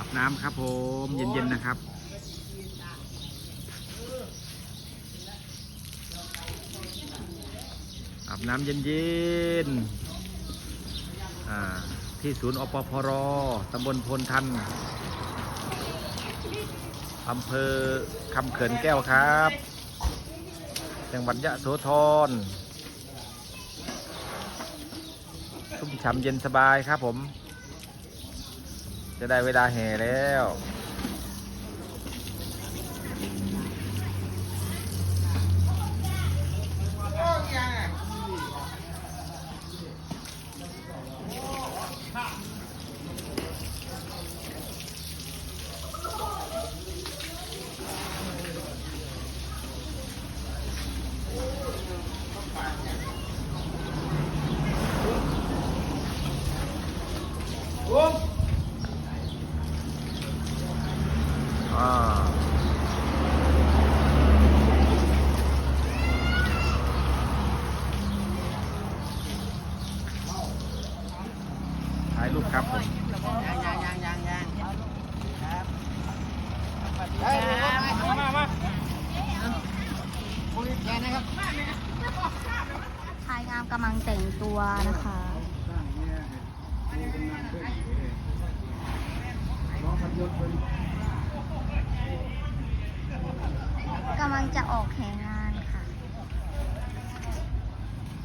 อาบน้ำครับผมเย็นๆนะครับ อาบน้ำเย็นๆอ่าที่ศูนย์อปพรตำบลพลทันอำเภอคำเขินแก้วครับ จังหวัดยะโสธรชุ่มฉ่ำเย็นสบายครับผม จะได้เวลาแห่แล้ว อ่าถ่ายรูปครับผม ยังยังยังยังยังครับ มามา คุยกันนะครับ ชายงาม กำลังแต่งตัวนะคะกำลังจะออกแข่งงานค่ะ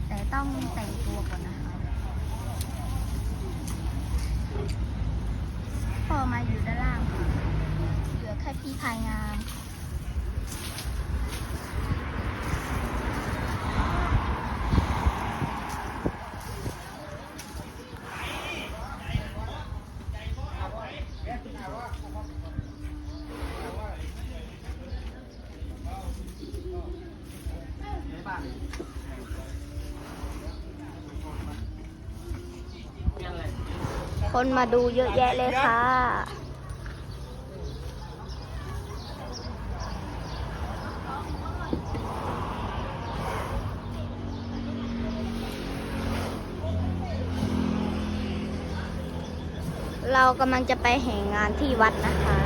แต่ต้องแต่งตัวก่อนนะคะพอมาอยู่ด้านล่างค่ะ เหลือแค่พี่พายงามค คนมาดูเยอะแยะเลยค่ะ เรากำลังจะไปแห่งงานที่วัดนะคะ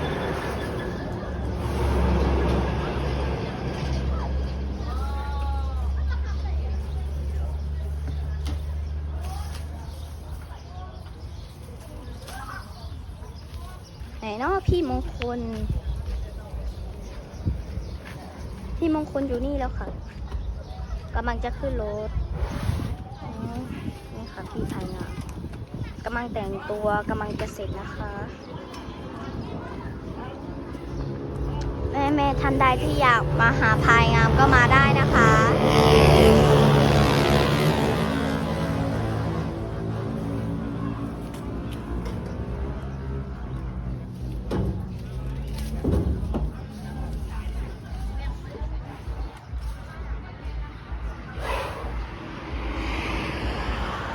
ไหนเนาะพี่มงคล พี่มงคลอยู่นี่แล้วค่ะกำลังจะขึ้นรถนี่ค่ะพี่ภายงาม กำลังแต่งตัวกำลังจะเสร็จนะคะ แม่แม่ท่านใดที่อยากมาหาพายงามก็มาได้นะคะ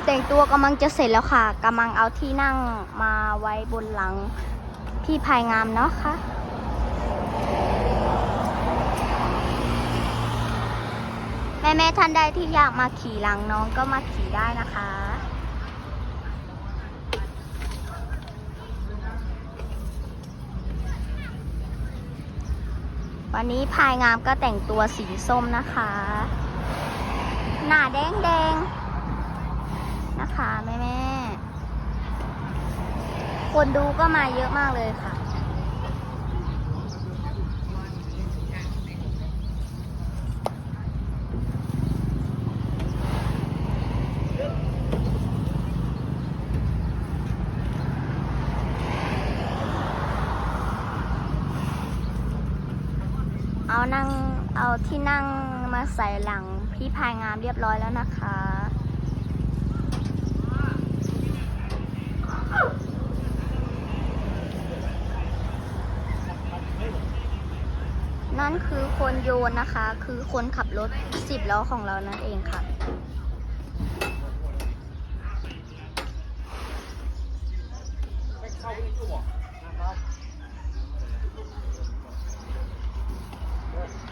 แต่งตัวกำลังจะเสร็จแล้วค่ะกำลังเอาที่นั่งมาไว้บนหลังพี่ภายงามเนาะค่ะแม่แม่ๆท่านใดที่อยากมาขี่หลังน้องก็มาขี่ได้นะคะวันนี้พายงามก็แต่งตัวสีส้มนะคะ หน้าแดงแดง นะคะแม่แม่คนดูก็มาเยอะมากเลยค่ะ เอานั่งเอาที่นั่งมาใส่หลังพี่พายงามเรียบร้อยแล้วนะคะ นั่น คือคนโยนนะคะ คือคนขับรถสิบล้อของเรานั่นเองค่ะ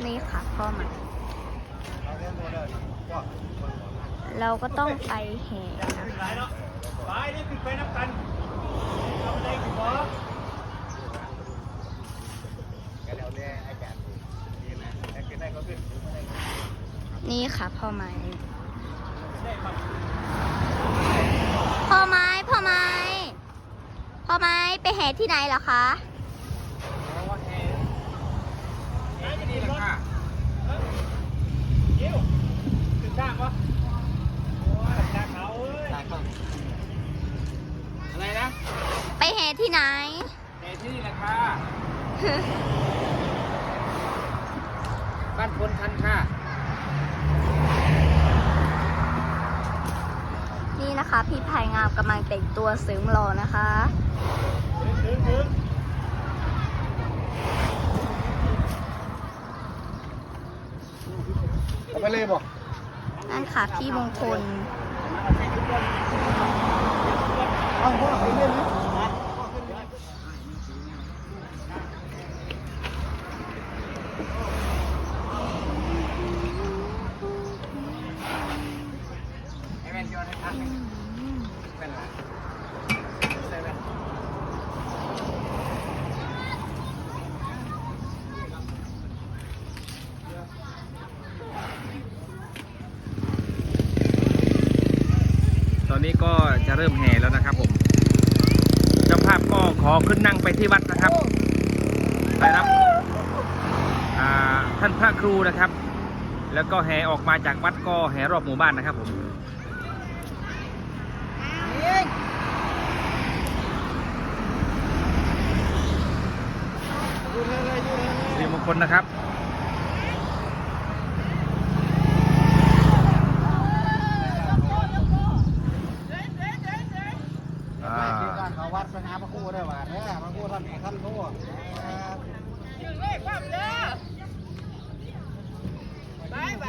นี่ค่ะพ่อมาเราก็ต้องไปแห่นะคะ ไปนี่คือไปนับกันเอาไปได้กี่บอ ค่ะพ่อไม้ พ่อไม้ พ่อไม้ พ่อไม้ไปแห่ที่ไหนเหรอคะนี่แหละค่ะถึงจ้างปะจ้างเขาเอ้ยอะไรนะ ไปแห่ที่ไหนเอที่นี่แหละค่ะ บ้านพลทันค่ะ นี่นะคะ พี่พายงามกำลังแต่งตัวเสริมหล่อนะคะไปเลยบอกนั่นค่ะพี่มงคลเอาพ่อไปเล่นนะไริ่มแห่แล้วนะครับผมเจ้าภาพก็ขอขึ้นนั่งไปที่วัดนะครับไปรับท่านพระครูนะครับ แล้วก็แห่ออกมาจากวัดก็แห่รอบหมู่บ้านนะครับผมสิริมงคลนะครับ บ้านเขาวัดไปหาพระครูได้หว่าเนี่ยพระครูท่านท่านโทษถึงเลยความเด้อไปไป